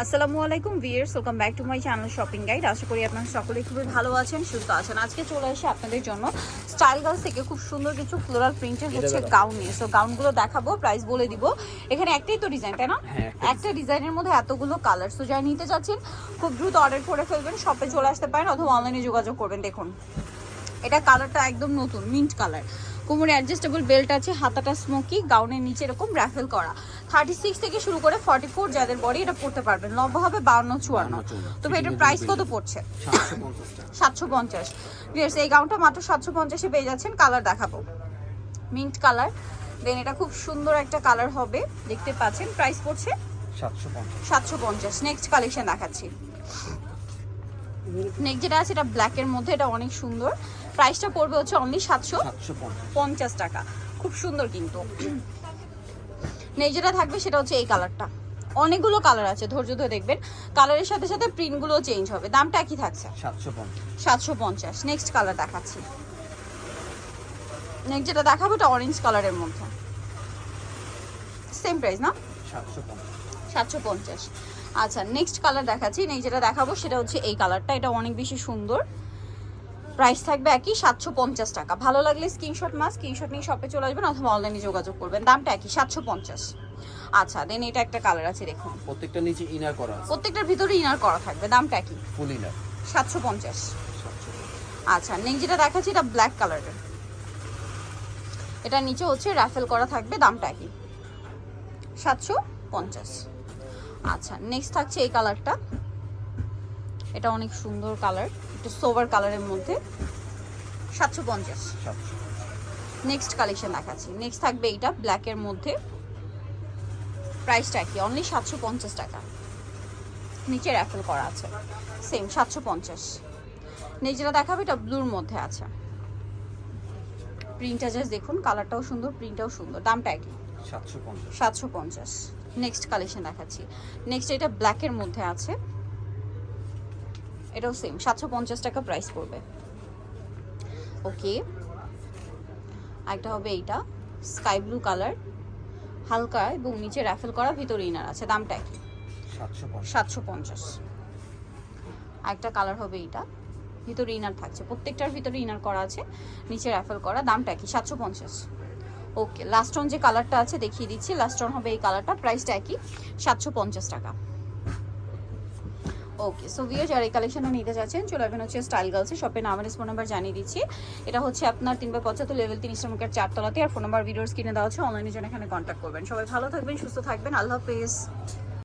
আসসালামু আলাইকুম viewers welcome back to my channel shopping guide. আশা করি আপনারা সকলেই খুবই ভালো আছেন সুস্থ আছেন। আজকে চলে এসে আপনাদের জন্য স্টাইল গার্লস থেকে খুব সুন্দর কিছু ফ্লোরাল প্রিন্টের হচ্ছে গাউন নিয়ে। সো গাউনগুলো দেখাবো প্রাইস বলে দিব। এখানে একটাই তো ডিজাইন তাই না? হ্যাঁ, একটা ডিজাইনের মধ্যে এতগুলো কালার সো যারা নিতে চাচ্ছেন খুব দ্রুত অর্ডার করে ফেলবেন শপে চলে আসতে পারেন অথবা অনলাইনে যোগাযোগ করবেন। দেখুন এটা কালারটা একদম নতুন মিন্ট কালার কোমরে অ্যাডজাস্টেবল বেল্ট আছে হাতাটা স্মোকি গাউনের নিচে এরকম র্যাফেল করা। থার্টি সিক্স থেকে শুরু করে ফর্টি ফোর যাদের বডি এটা পড়তে পারবেন। লম্বা হবে বাউন্ন চুয়ান্ন। তবে এটার প্রাইস কত পড়ছে? সাতশো পঞ্চাশ। এই গাউনটা মাত্র সাতশো পঞ্চাশে পেয়ে যাচ্ছেন কালার দেখাবো। মিন্ট কালার দেন এটা খুব সুন্দর একটা কালার হবে দেখতে পাচ্ছেন প্রাইস পড়ছে সাতশো পঞ্চাশ। নেক্সট কালেকশন দেখাচ্ছি। নেক্সট যেটা আছে এটা ব্ল্যাকের মধ্যে এটা অনেক সুন্দর। প্রাইসটা পড়বে হচ্ছে অনলি সাতশো পঞ্চাশ। টাকা। খুব সুন্দর কিন্তু। নেক্সট যেটা থাকবে সেটা হচ্ছে এই কালারটা অনেকগুলো কালার আছে ধৈর্য ধরে দেখবেন। কালারের সাথে সাথে প্রিন্টগুলো চেঞ্জ হবে। দামটা একই থাকছে। সাতশো পঞ্চাশ। সাতশো পঞ্চাশ। নেক্সট কালার দেখাচ্ছি। নেক্সট যেটা দেখাবো এটা অরেঞ্জ কালারের মধ্যে। সেম প্রাইস না? সাতশো পঞ্চাশ। আচ্ছা নেক্সট কালার দেখাচ্ছি। নেক্সট যেটা দেখাবো সেটা হচ্ছে এই কালারটা এটা অনেক বেশি সুন্দর। প্রাইস থাকবে একই সাতশো পঞ্চাশ টাকা। ভালো লাগলে স্ক্রিনশট মাস স্ক্রিনশট নিয়ে শপে চলে আসবেন অথবা অনলাইনে যোগাযোগ করবেন। দামটা একই সাতশো পঞ্চাশ। আচ্ছা দেন এটা একটা কালার আছে দেখুন। প্রত্যেকটা নিচে ইনার করা আছে। প্রত্যেকটার ভিতরে ইনার করা থাকবে। দামটা একই। ফুল ইনার সাতশো পঞ্চাশ। আচ্ছা নেক্সট যেটা দেখাচ্ছি এটা ব্ল্যাক কালারের এটা নিচে হচ্ছে রাফেল করা থাকবে দামটা একই। সাতশো পঞ্চাশ। আচ্ছা নেক্সট থাকছে এই কালারটা এটা অনেক সুন্দর কালার একটু সোভার কালারের মধ্যে। সাতশো পঞ্চাশ। নেক্সট কালেকশন দেখাচ্ছি। নেক্সট থাকবে এইটা ব্ল্যাকের মধ্যে। প্রাইসটা কি অনলি সাতশো পঞ্চাশ টাকা। নিচে র্যাফেল করা আছে। সেম সাতশো পঞ্চাশ। নেক্সট যেটা দেখাবে এটা ব্লুর মধ্যে আছে। প্রিন্টটা জাস্ট দেখুন কালারটাও সুন্দর প্রিন্টটাও সুন্দর দামটা একই। সাতশো পঞ্চাশ। সাতশো পঞ্চাশ। নেক্সট কালেকশন দেখাচ্ছি। নেক্সট এটা ব্ল্যাকের মধ্যে আছে। এটাও সেম সাতশো পঞ্চাশ টাকা প্রাইস পড়বে। ওকে একটা হবে এইটা স্কাই ব্লু কালার হালকা এবং নিচে র্যাফেল করা ভিতরে ইনার আছে দামটা একই। সাতশো পঞ্চাশ। সাতশো পঞ্চাশ। একটা কালার হবে এইটা ভিতরে ইনার থাকছে প্রত্যেকটার ভিতরে ইনার করা আছে নিচে র্যাফেল করা দামটা কি সাতশো পঞ্চাশ। ওকে লাস্ট অন যে কালারটা আছে, দেখিয়ে দিচ্ছি। লাস্ট অন হবে এই কালারটা প্রাইসটা একই, সাতশো পঞ্চাশ টাকা। ওকে সো ভিও যারা এই কালেকশনটা নিতে চাচ্ছেন চলে আসবেন হচ্ছে স্টাইল গার্লসে শপে নাম আর ফোন নাম্বার জানিয়ে দিচ্ছি। এটা হচ্ছে আপনার তিন বাই পঁচাত্তর লেভেল তিন ইসলামিকের চারতলাতে। আর ফোন নাম্বার ভিডিওর স্ক্রিনে দেওয়া আছে অনলাইনে জন্য এখানে কন্ট্যাক্ট করবেন। সবাই ভালো থাকবেন, সুস্থ থাকবেন। আল্লাহ হাফেজ।